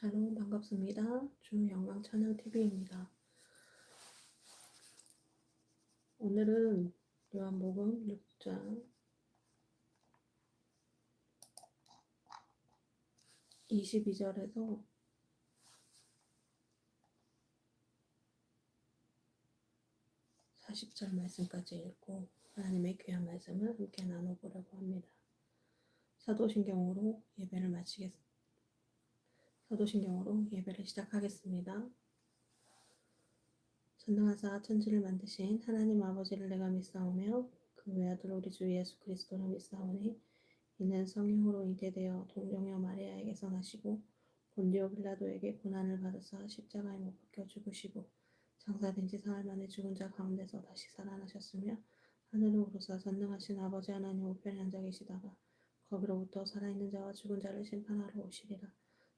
샬롬 반갑습니다. 주 영광 찬양 TV입니다. 오늘은 요한복음 6장 22절에서 40절 말씀까지 읽고 하나님의 귀한 말씀을 함께 나눠보려고 합니다. 사도신경으로 예배를 마치겠습니다. 사도신경으로 예배를 시작하겠습니다. 전능하사 천지를 만드신 하나님 아버지를 내가 믿사오며 그 외아들 우리 주 예수 그리스도를 믿사오니 이는 성령으로 잉태되어 동정녀 마리아에게서 나시고 본디오 빌라도에게 고난을 받으사 십자가에 못 박혀 죽으시고 장사된 지 사흘 만에 죽은 자 가운데서 다시 살아나셨으며 하늘로 오르사 전능하신 아버지 하나님 우편에 앉아 계시다가 거기로부터 살아있는 자와 죽은 자를 심판하러 오시리라.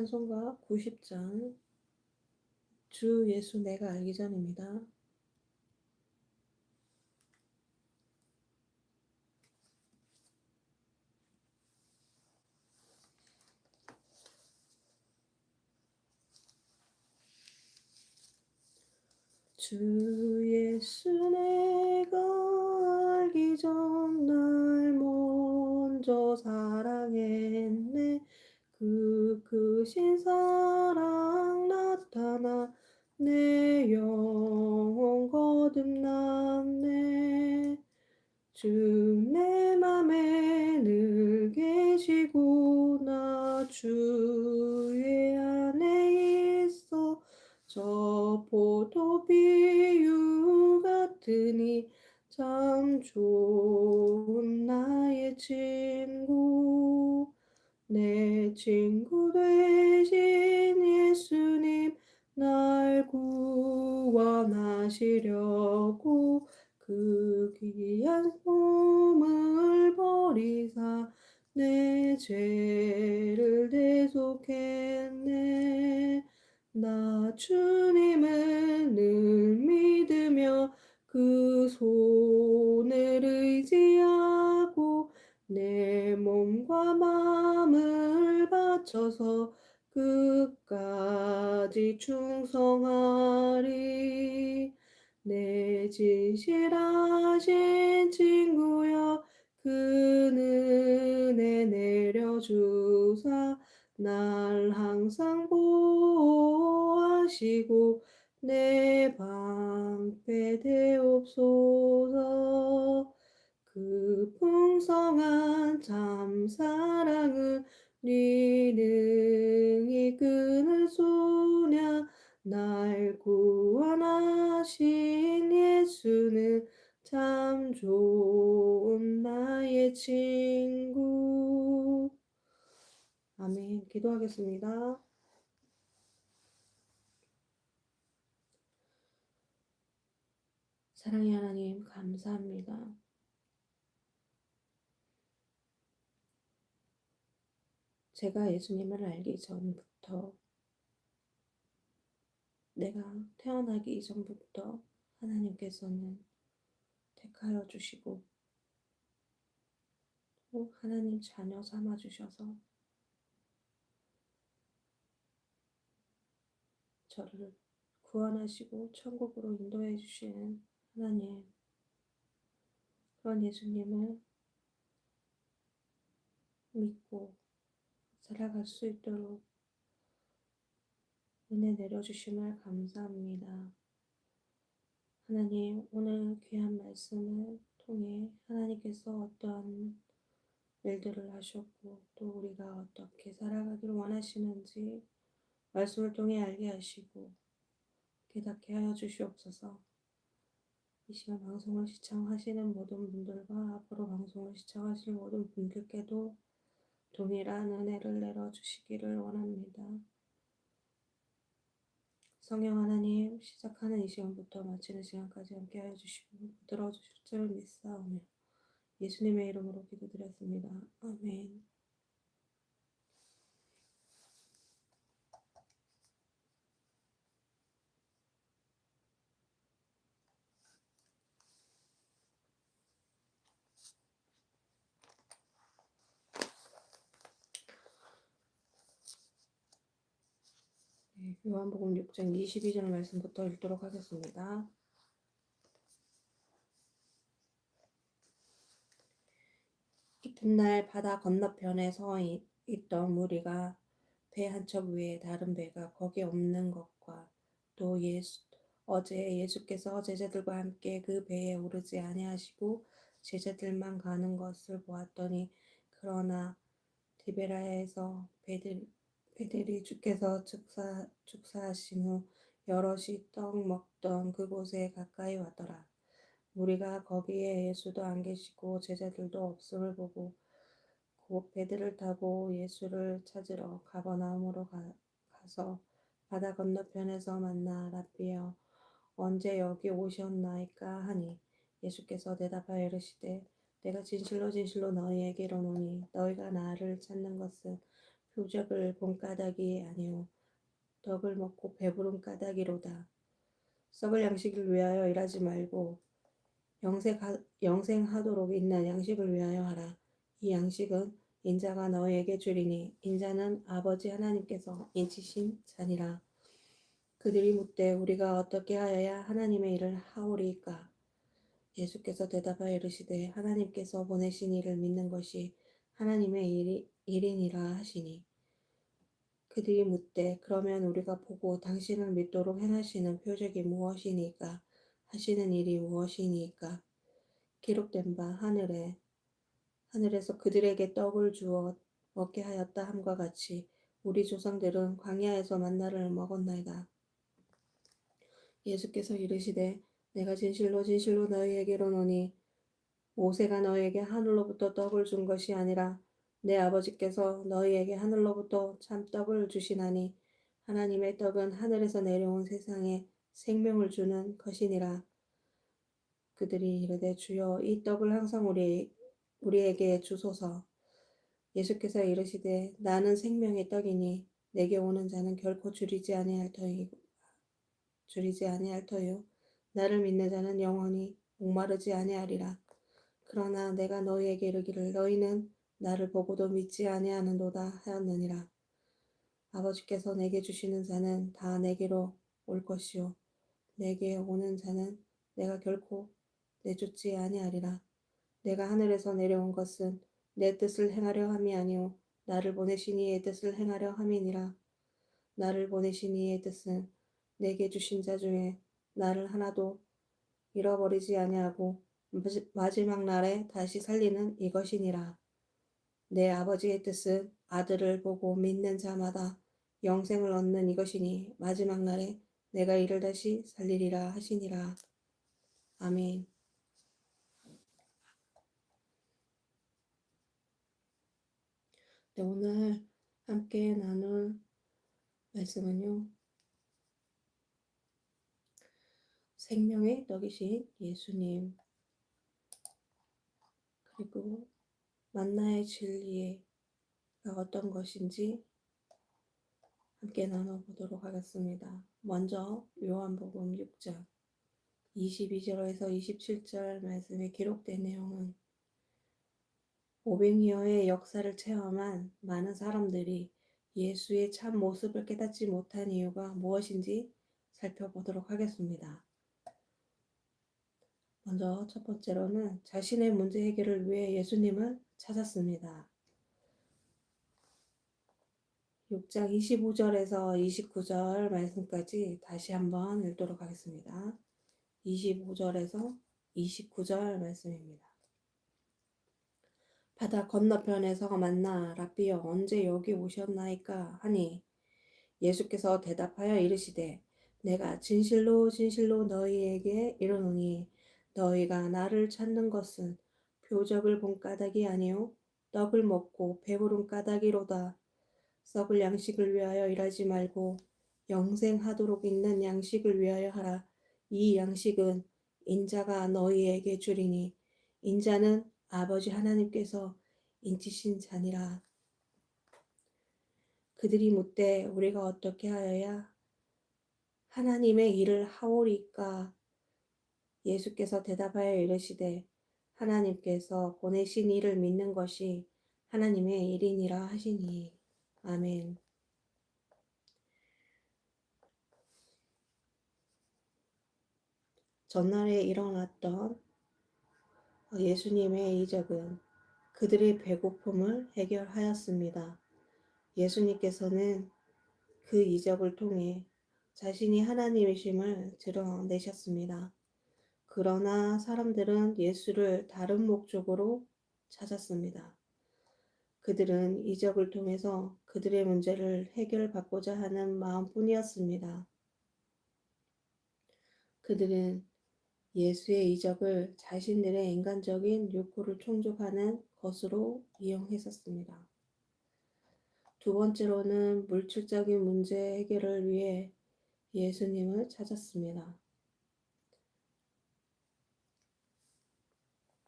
찬송가 90장 주 예수 내가 알기 전입니다. 주 예수 내가 알기 전 날 먼저 사랑했네 그 크신 사랑 나타나 내 영혼 거듭났네. 주내 맘에 늘 계시고 나 주의 안에 있어. 저 포도 비유 같으니 참 좋은 나의 친구 내 친구 되신 예수님 날 구원하시려고 그 귀한 몸을 버리사 내 죄를 대속했네. 나 주님을 바쳐서 끝까지 충성하리. 내 진실하신 친구여 그 은혜 내려주사 날 항상 보호하시고 나의 친구 아멘 기도하겠습니다. 사랑의 하나님 감사합니다. 제가 예수님을 알기 전부터 내가 태어나기 이전부터 하나님께서는 택하여 주시고 또 하나님 자녀 삼아 주셔서 저를 구원하시고 천국으로 인도해 주시는 하나님 그런 예수님을 믿고 살아갈 수 있도록 은혜 내려주심을 감사합니다. 하나님, 오늘 귀한 말씀을 통해 하나님께서 어떠한 일들을 하셨고 또 우리가 어떻게 살아가기를 원하시는지 말씀을 통해 알게 하시고 깨닫게 하여 주시옵소서. 이 시간 방송을 시청하시는 모든 분들과 앞으로 방송을 시청하실 모든 분들께도 동일한 은혜를 내려 주시기를 원합니다. 성령 하나님 시작하는 이 시간부터 마치는 시간까지 함께하여 주시고 들어주실 줄 믿사오며 예수님의 이름으로 기도드렸습니다. 아멘. 네, 요한복음 6장 22절 말씀부터 읽도록 하겠습니다. 이튿날 바다 건너편에 서 있- 있던 무리가 배한척 위에 다른 배가 거기 없는 것과 또 예수 어제 예수께서 제자들과 함께 그 배에 오르지 아니하시고 제자들만 가는 것을 보았더니 그러나 디베라에서 배들 배들이 주께서 축사 축사하신 후 여럿이 떡 먹던 그곳에 가까이 왔더라. 우리가 거기에 예수도 안 계시고 제자들도 없음을 보고 곧 배들을 타고 예수를 찾으러 가버나움으로 가, 가서 바다 건너편에서 만나 라비여 언제 여기 오셨나이까 하니 예수께서 대답하여 이르시되 내가 진실로 진실로 너희에게 이르노니 너희가 나를 찾는 것은 표적을 본 까닭이 아니요 떡을 먹고 배부른 까닭이로다. 썩을 양식을 위하여 일하지 말고 영생하, 영생하 도록 있는 양식을 위하여 하라. 이 양식은 인자가 너희에게 주리니 인자는 아버지 하나님께서 인치신 자니라. 그들이 묻되 우리가 어떻게 하여야 하나님의 일을 하오리까? 예수께서 대답하여 이르시되 하나님께서 보내신 이를 믿는 것이 하나님의 일이, 일이니라 하시니 그들이 묻되 그러면 우리가 보고 당신을 믿도록 행하시는 표적이 무엇이니까 하시는 일이 무엇이니까 기록된 바 하늘에 하늘에서 그들에게 떡을 주어 먹게 하였다 함과 같이 우리 조상들은 광야에서 만나를 먹었나이다. 예수께서 이르시되 내가 진실로 진실로 너희에게 이르노니 모세가 너희에게 하늘로부터 떡을 준 것이 아니라 내 아버지께서 너희에게 하늘로부터 참 떡을 주시나니 하나님의 떡은 하늘에서 내려온 세상에 생명을 주는 것이니라. 그들이 이르되 주여 이 떡을 항상 우리 우리에게 주소서. 예수께서 이르시되 나는 생명의 떡이니 내게 오는 자는 결코 줄이지 아니할 터이고 줄이지 아니할 터요 나를 믿는 자는 영원히 목마르지 아니하리라. 그러나 내가 너희에게 이르기를 너희는 나를 보고도 믿지 아니하는도다 하였느니라. 아버지께서 내게 주시는 자는 다 내게로 올 것이요 내게 오는 자는 내가 결코 내쫓지 아니하리라. 내가 하늘에서 내려온 것은 내 뜻을 행하려 함이 아니요 나를 보내신 이의 뜻을 행하려 함이니라. 나를 보내신 이의 뜻은 내게 주신 자 중에 나를 하나도 잃어버리지 아니하고 마지막 날에 다시 살리는 이것이니라. 내 아버지의 뜻은 아들을 보고 믿는 자마다 영생을 얻는 이것이니 마지막 날에 내가 이를 다시 살리리라 하시니라. 아멘. 네, 오늘 함께 나눌 말씀은요. 생명의 떡이신 예수님 그리고 만나의 진리가 어떤 것인지 함께 나눠보도록 하겠습니다. 먼저 요한복음 6장 22절에서 27절 말씀에 기록된 내용은 500여의 역사를 체험한 많은 사람들이 예수의 참 모습을 깨닫지 못한 이유가 무엇인지 살펴보도록 하겠습니다. 먼저 첫 번째로는 자신의 문제 해결을 위해 예수님을 찾았습니다. 6장 25절에서 29절 말씀까지 다시 한번 읽도록 하겠습니다. 25절에서 29절 말씀입니다. 바다 건너편에서 만나 라비여 언제 여기 오셨나이까 하니 예수께서 대답하여 이르시되 내가 진실로 진실로 너희에게 이르노니 너희가 나를 찾는 것은 표적을 본 까닭이 아니요 떡을 먹고 배부른 까닭이로다. 썩을 양식을 위하여 일하지 말고 영생하도록 있는 양식을 위하여 하라. 이 양식은 인자가 너희에게 주리니 인자는 아버지 하나님께서 인치신 자니라. 그들이 묻되 우리가 어떻게 하여야 하나님의 일을 하오리까? 예수께서 대답하여 이르시되 하나님께서 보내신 이를 믿는 것이 하나님의 일이니라 하시니 아멘. 전날에 일어났던 예수님의 이적은 그들의 배고픔을 해결하였습니다. 예수님께서는 그 이적을 통해 자신이 하나님이심을 드러내셨습니다. 그러나 사람들은 예수를 다른 목적으로 찾았습니다. 그들은 이적을 통해서 그들의 문제를 해결받고자 하는 마음뿐이었습니다. 그들은 예수의 이적을 자신들의 인간적인 욕구를 충족하는 것으로 이용했었습니다. 두 번째로는 물질적인 문제 해결을 위해 예수님을 찾았습니다.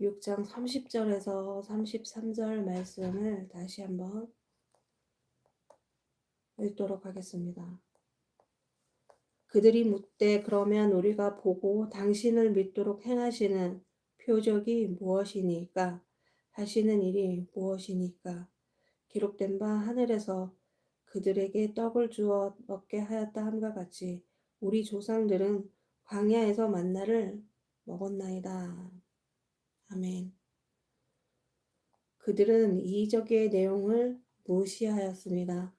6장 30절에서 33절 말씀을 다시 한번 읽도록 하겠습니다. 그들이 묻되 그러면 우리가 보고 당신을 믿도록 행하시는 표적이 무엇이니까 하시는 일이 무엇이니까 기록된 바 하늘에서 그들에게 떡을 주어 먹게 하였다 함과 같이 우리 조상들은 광야에서 만나를 먹었나이다. 아멘. 그들은 이적의 내용을 무시하였습니다.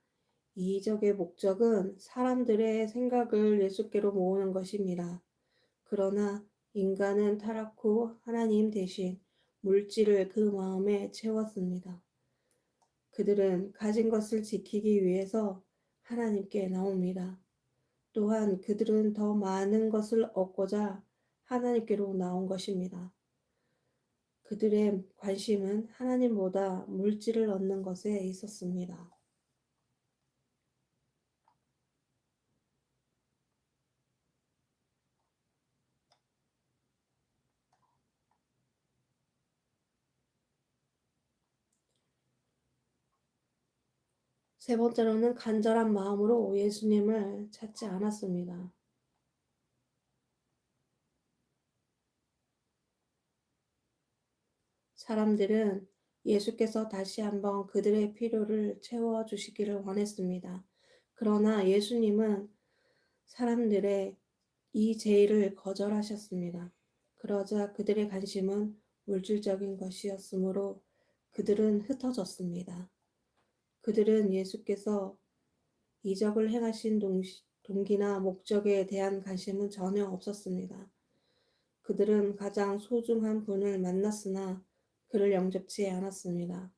이적의 목적은 사람들의 생각을 예수께로 모으는 것입니다. 그러나 인간은 타락 후 하나님 대신 물질을 그 마음에 채웠습니다. 그들은 가진 것을 지키기 위해서 하나님께 나옵니다. 또한 그들은 더 많은 것을 얻고자 하나님께로 나온 것입니다. 그들의 관심은 하나님보다 물질을 얻는 것에 있었습니다. 세 번째로는 간절한 마음으로 예수님을 찾지 않았습니다. 사람들은 예수께서 다시 한번 그들의 필요를 채워주시기를 원했습니다. 그러나 예수님은 사람들의 이 제의를 거절하셨습니다. 그러자 그들의 관심은 물질적인 것이었으므로 그들은 흩어졌습니다. 그들은 예수께서 이적을 행하신 동기나 목적에 대한 관심은 전혀 없었습니다. 그들은 가장 소중한 분을 만났으나 그를 영접치 않았습니다.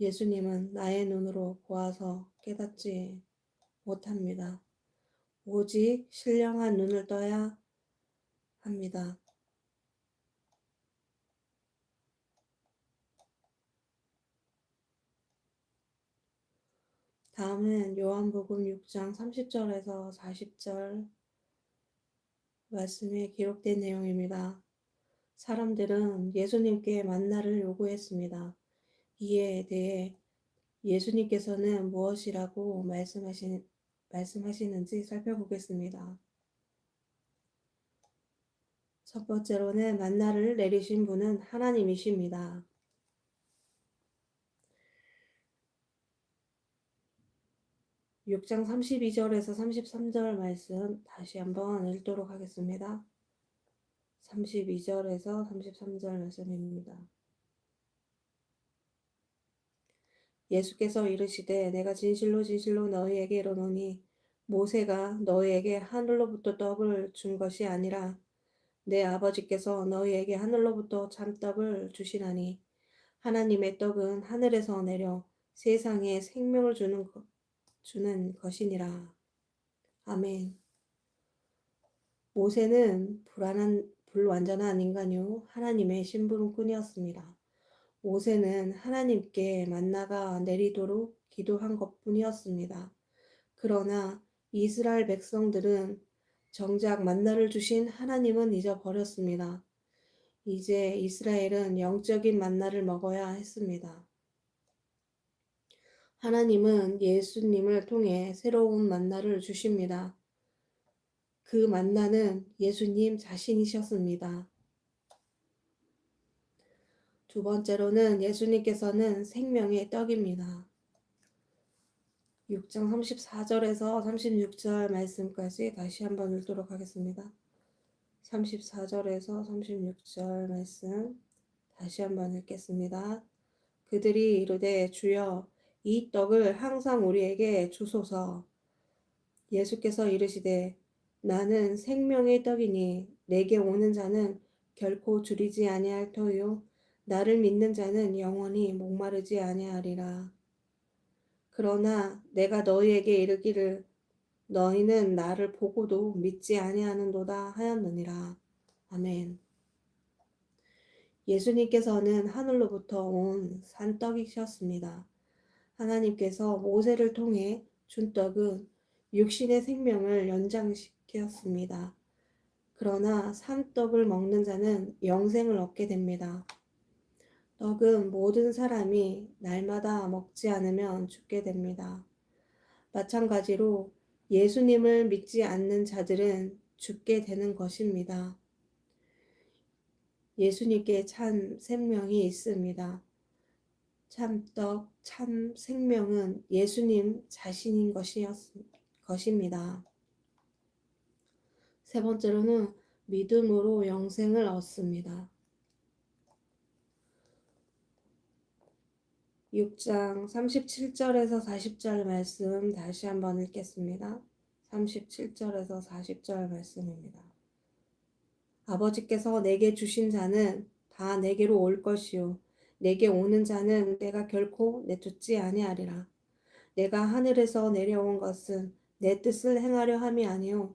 예수님은 나의 눈으로 보아서 깨닫지 못합니다. 오직 신령한 눈을 떠야 합니다. 다음은 요한복음 6장 30절에서 40절 말씀에 기록된 내용입니다. 사람들은 예수님께 만나를 요구했습니다. 이에 대해 예수님께서는 무엇이라고 말씀하시, 말씀하시는지 살펴보겠습니다. 첫 번째로는 만나를 내리신 분은 하나님이십니다. 6장 32절에서 33절 말씀 다시 한번 읽도록 하겠습니다. 32절에서 33절 말씀입니다. 예수께서 이르시되 내가 진실로 진실로 너희에게 이르노니 모세가 너희에게 하늘로부터 떡을 준 것이 아니라 내 아버지께서 너희에게 하늘로부터 참떡을 주시나니 하나님의 떡은 하늘에서 내려 세상에 생명을 주는 것 주는 것이니라. 아멘. 모세는 불안한 불완전한 인간요 하나님의 심부름꾼이었습니다. 모세는 하나님께 만나가 내리도록 기도한 것뿐이었습니다. 그러나 이스라엘 백성들은 정작 만나를 주신 하나님은 잊어버렸습니다. 이제 이스라엘은 영적인 만나를 먹어야 했습니다. 하나님은 예수님을 통해 새로운 만나를 주십니다. 그 만나는 예수님 자신이셨습니다. 두 번째로는 예수님께서는 생명의 떡입니다. 6장 34절에서 36절 말씀까지 다시 한번 읽도록 하겠습니다. 34절에서 36절 말씀 다시 한번 읽겠습니다. 그들이 이르되 주여 이 떡을 항상 우리에게 주소서. 예수께서 이르시되 나는 생명의 떡이니 내게 오는 자는 결코 줄이지 아니할 터요 나를 믿는 자는 영원히 목마르지 아니하리라. 그러나 내가 너희에게 이르기를 너희는 나를 보고도 믿지 아니하는도다 하였느니라. 아멘. 예수님께서는 하늘로부터 온 산떡이셨습니다. 하나님께서 모세를 통해 준 떡은 육신의 생명을 연장시 켰습니다. 그러나 산떡을 먹는 자는 영생을 얻게 됩니다. 떡은 모든 사람이 날마다 먹지 않으면 죽게 됩니다. 마찬가지로 예수님을 믿지 않는 자들은 죽게 되는 것입니다. 예수님께 참 생명이 있습니다. 참떡, 참 생명은 예수님 자신인 것이었, 것입니다. 세 번째로는 믿음으로 영생을 얻습니다. 6장 37절에서 40절 말씀 다시 한번 읽겠습니다. 37절에서 40절 말씀입니다. 아버지께서 내게 주신 자는 다 내게로 올 것이요 내게 오는 자는 내가 결코 내쫓지 아니하리라. 내가 하늘에서 내려온 것은 내 뜻을 행하려 함이 아니요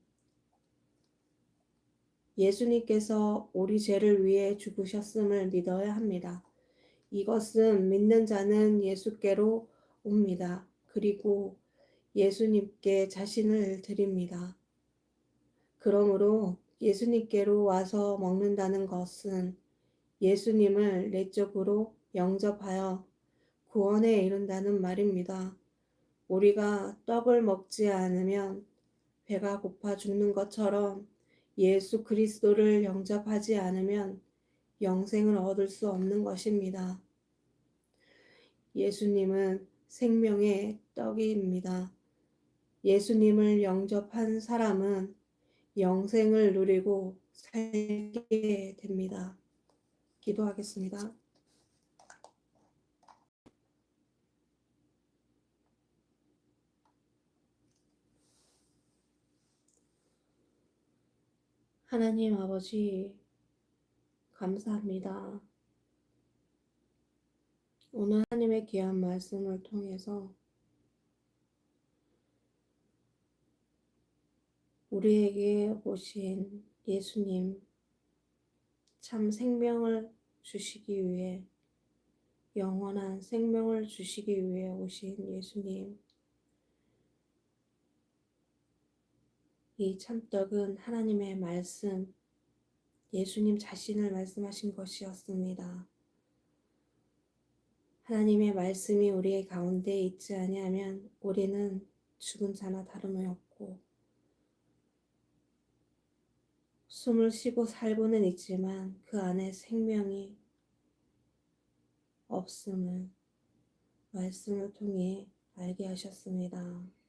예수님께서 우리 죄를 위해 죽으셨음을 믿어야 합니다. 이것은 믿는 자는 예수께로 옵니다. 그리고 예수님께 자신을 드립니다. 그러므로 예수님께로 와서 먹는다는 것은 예수님을 내적으로 영접하여 구원에 이른다는 말입니다. 우리가 떡을 먹지 않으면 배가 고파 죽는 것처럼 예수 그리스도를 영접하지 않으면 영생을 얻을 수 없는 것입니다. 예수님은 생명의 떡입니다. 예수님을 영접한 사람은 영생을 누리고 살게 됩니다. 기도하겠습니다. 하나님 아버지, 감사합니다. 오늘 하나님의 귀한 말씀을 통해서 우리에게 오신 예수님, 참 생명을 주시기 위해, 영원한 생명을 주시기 위해 오신 예수님, 이 참떡은 하나님의 말씀, 예수님 자신을 말씀하신 것이었습니다. 하나님의 말씀이 우리의 가운데 있지 아니하면 우리는 죽은 자나 다름이 없고 숨을 쉬고 살고는 있지만 그 안에 생명이 없음을 말씀을 통해 알게 하셨습니다.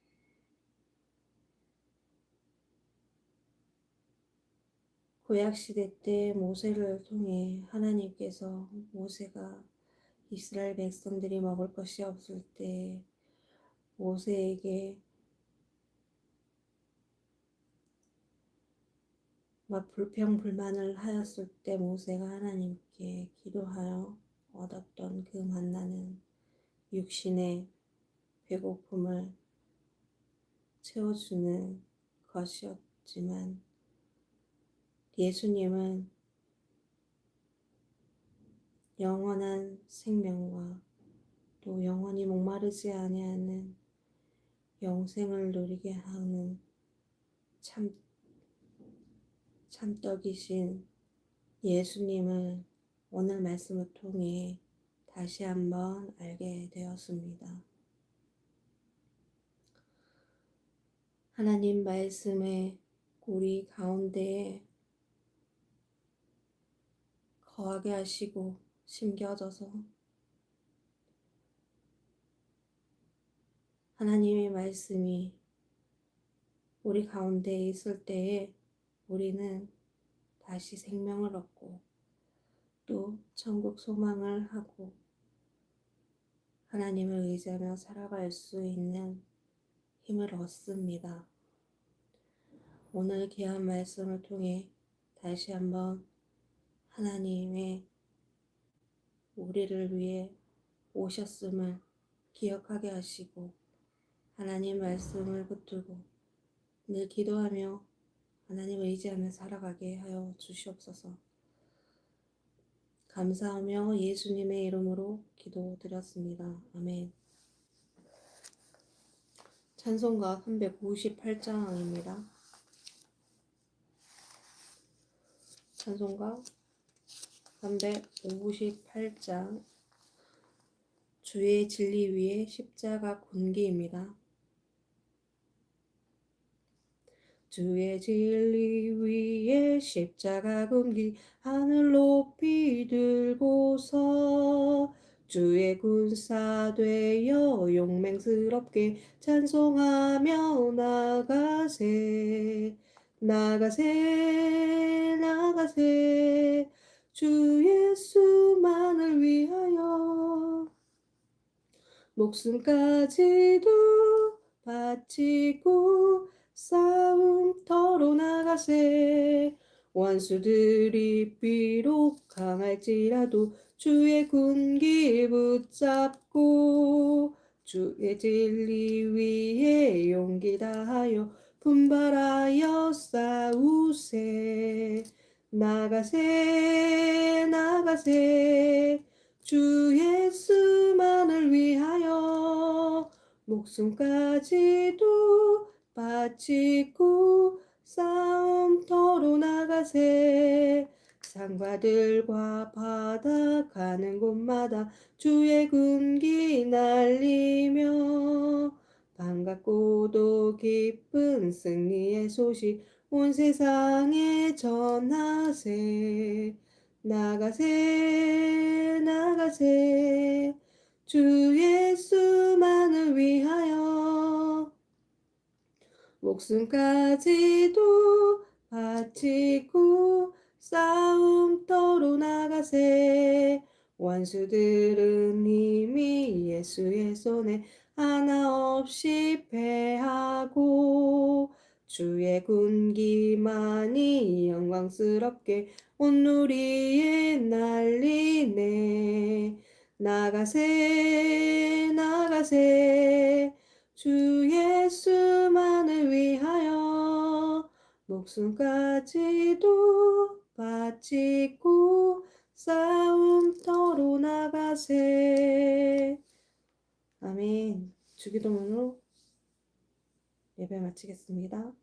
구약시대 때 모세를 통해 하나님께서 모세가 이스라엘 백성들이 먹을 것이 없을 때 모세에게 막 불평 불만을 하였을 때 모세가 하나님께 기도하여 얻었던 그 만나는 육신의 배고픔을 채워주는 것이었지만 예수님은 영원한 생명과 또 영원히 목마르지 아니하는 영생을 누리게 하는 참 참떡이신 예수님을 오늘 말씀을 통해 다시 한번 알게 되었습니다. 하나님 말씀에 우리 가운데에 거하게 하시고 심겨져서 하나님의 말씀이 우리 가운데 있을 때에 우리는 다시 생명을 얻고 또 천국 소망을 하고 하나님을 의지하며 살아갈 수 있는 힘을 얻습니다. 오늘 귀한 말씀을 통해 다시 한번 하나님의 우리를 위해 오셨음을 기억하게 하시고 하나님 말씀을 붙들고 늘 기도하며 하나님을 의지하며 살아가게 하여 주시옵소서. 감사하며 예수님의 이름으로 기도드렸습니다. 아멘. 찬송가 358장입니다. 찬송가 358장 주의 진리 위에 십자가 군기입니다. 주의 진리 위에 십자가 군기 하늘 높이 들고서 주의 군사 되어 용맹스럽게 찬송하며 나가세 나가세 나가세 주 예수만을 위하여 목숨까지도 바치고 싸움 터로 나가세. 원수들이 비록 강할지라도 주의 군기 붙잡고 주의 진리 위에 용기 다하여 분발하여 싸우세 나가세 나가세. 주 예수만을 위하여 목숨까지도 바치고 싸움터로 나가세. 산과들과 바다 가는 곳마다 주의 군기 날리며 반갑고도 기쁜 승리의 소식 온 세상에 전하세. 나가세 나가세. 주 예수만을 위하여 목숨까지도 바치고 싸움터로 나가세. 원수들은 이미 예수의 손에 하나 없이 패하고 주의 군기만이 영광스럽게 온누리에 날리네. 나가세 나가세. 주 예수만을 위하여 목숨까지도 바치고 싸움터로 나가세. 아멘. 주기도문으로 예배 마치겠습니다.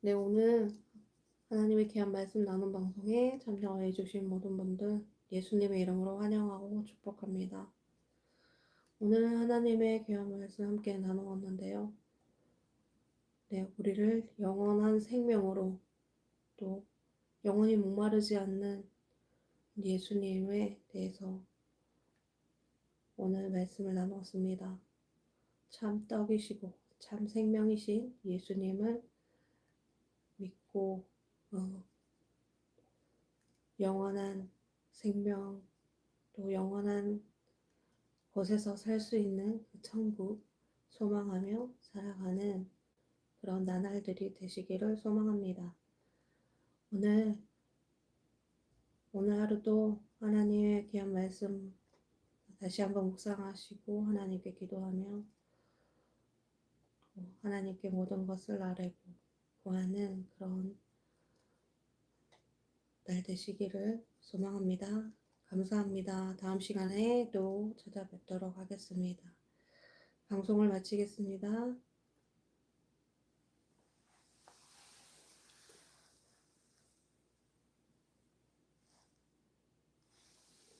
네, 오늘 하나님의 귀한 말씀 나눈 방송에 참여해 주신 모든 분들 예수님의 이름으로 환영하고 축복합니다. 오늘 하나님의 귀한 말씀 함께 나누었는데요. 네, 우리를 영원한 생명으로 또 영원히 목마르지 않는 예수님에 대해서 오늘 말씀을 나누었습니다. 참 떡이시고 참 생명이신 예수님을 믿고 어, 영원한 생명 또 영원한 곳에서 살 수 있는 그 천국 소망하며 살아가는 그런 나날들이 되시기를 소망합니다. 오늘 오늘 하루도 하나님의 귀한 말씀 다시 한번 묵상하시고 하나님께 기도하며 하나님께 모든 것을 아뢰고 구하는 그런 날 되시기를 소망합니다. 감사합니다. 다음 시간에 또 찾아뵙도록 하겠습니다. 방송을 마치겠습니다.